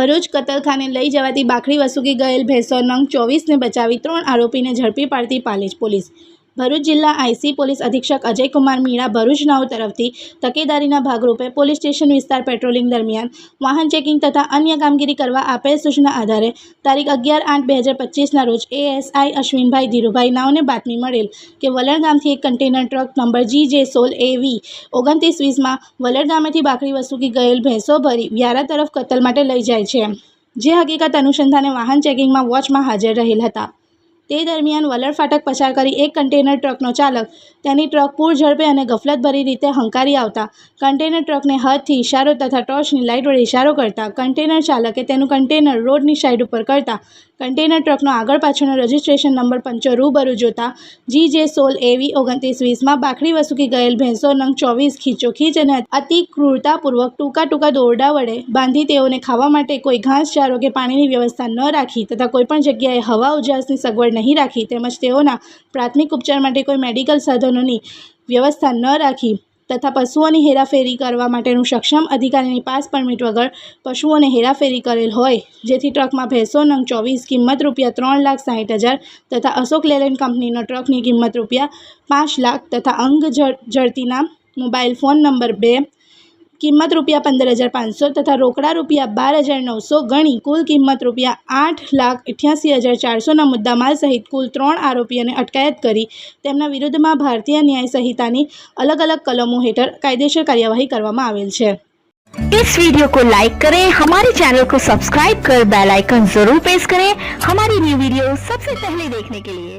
ભરૂચ કતલખાને લઈ જવાતી બાખડી વસૂકી ગયેલ ભેંસો નંગ ચોવીસને બચાવી ત્રણ આરોપીને ઝડપી પાડતી પાલેજ પોલીસ. ભરૂચ જિલ્લા આઈસી પોલીસ અધિક્ષક અજયકુમાર મીણા ભરૂચ નાવ તરફથી તકેદારીના ભાગરૂપે પોલીસ સ્ટેશન વિસ્તાર પેટ્રોલિંગ દરમિયાન વાહન ચેકિંગ તથા અન્ય કામગીરી કરવા આપેલ સૂચના આધારે તારીખ અગિયાર આઠ બે હજાર પચીસના રોજ એએસઆઈ અશ્વિનભાઈ ધીરુભાઈ નાવને બાતમી મળેલ કે વલણ ગામથી એક કન્ટેનર ટ્રક નંબર જી જે સોલ એ વી ઓગણત્રીસ વીસમાં વલણ ગામેથી બાકરી વસૂકી ગયેલ ભેંસો ભરી વ્યારા તરફ કતલ માટે લઈ જાય છે. જે હકીકત અનુસંધાને વાહન ચેકિંગમાં વોચમાં હાજર રહેલ હતા. તે દરમિયાન વલણ ફાટક પસાર કરી એક કન્ટેનર ટ્રકનો ચાલક તેની ટ્રક પૂર ઝડપે અને ગફલતભરી રીતે હંકારી આવતા કન્ટેનર ટ્રકને હાથથી ઇશારો તથા ટોર્ચની લાઇટ વડે ઇશારો કરતા કન્ટેનર ચાલકે તેનું કન્ટેનર રોડની સાઇડ ઉપર કરતા કન્ટેનર ટ્રકનો આગળ પાછળનો રજિસ્ટ્રેશન નંબર પંચો રૂબરૂ જોતા જી જે સોલ એવી ઓગણત્રીસ વીસમાં બાખડી વસૂકી ગયેલ ભેંસો નંગ ચોવીસ ખીચોખીચ અને અતિ ક્રૂરતાપૂર્વક ટૂંકા ટૂંકા દોરડા વડે બાંધી તેઓને ખાવા માટે કોઈ ઘાસચારો કે પાણીની વ્યવસ્થા ન રાખી તથા કોઈપણ જગ્યાએ હવા ઉજાસની સગવડ નહીં રાખી તેમજ તેઓના પ્રાથમિક ઉપચાર માટે કોઈ મેડિકલ સાધનોની વ્યવસ્થા ન રાખી તથા પશુઓની હેરાફેરી કરવા માટેનું સક્ષમ અધિકારીની પાસ પરમિટ વગર પશુઓને હેરાફેરી કરેલ હોય, જેથી ટ્રકમાં ભેંસો નંગ ચોવીસ, કિંમત રૂપિયા ત્રણ લાખ સાઠ હજાર તથા અશોક લેલેન્ડ કંપનીનો ટ્રકની કિંમત રૂપિયા પાંચ લાખ તથા અંગ જળ જડતીના મોબાઈલ ફોન નંબર બે કિંમત રૂપિયા પંદર હજાર પાંચસો તથા રોકડા રૂપિયા બાર હજાર નવસો ગણી કુલ કિંમત રૂપિયા આઠ લાખ અઠ્યાસી હજાર ચારસોના મુદ્દામાલ સહિત કુલ ત્રણ આરોપીઓને અટકાયત કરી તેમના વિરુદ્ધમાં ભારતીય ન્યાય સંહિતાની અલગ અલગ કલમો હેઠળ કાયદેસર કાર્યવાહી કરવામાં આવેલ છે इस वीडियो को लाइक करें हमारे चैनल को सब्सक्राइब कर बेल आइकन जरूर प्रेस करें हमारी न्यू वीडियो सबसे पहले देखने के लिए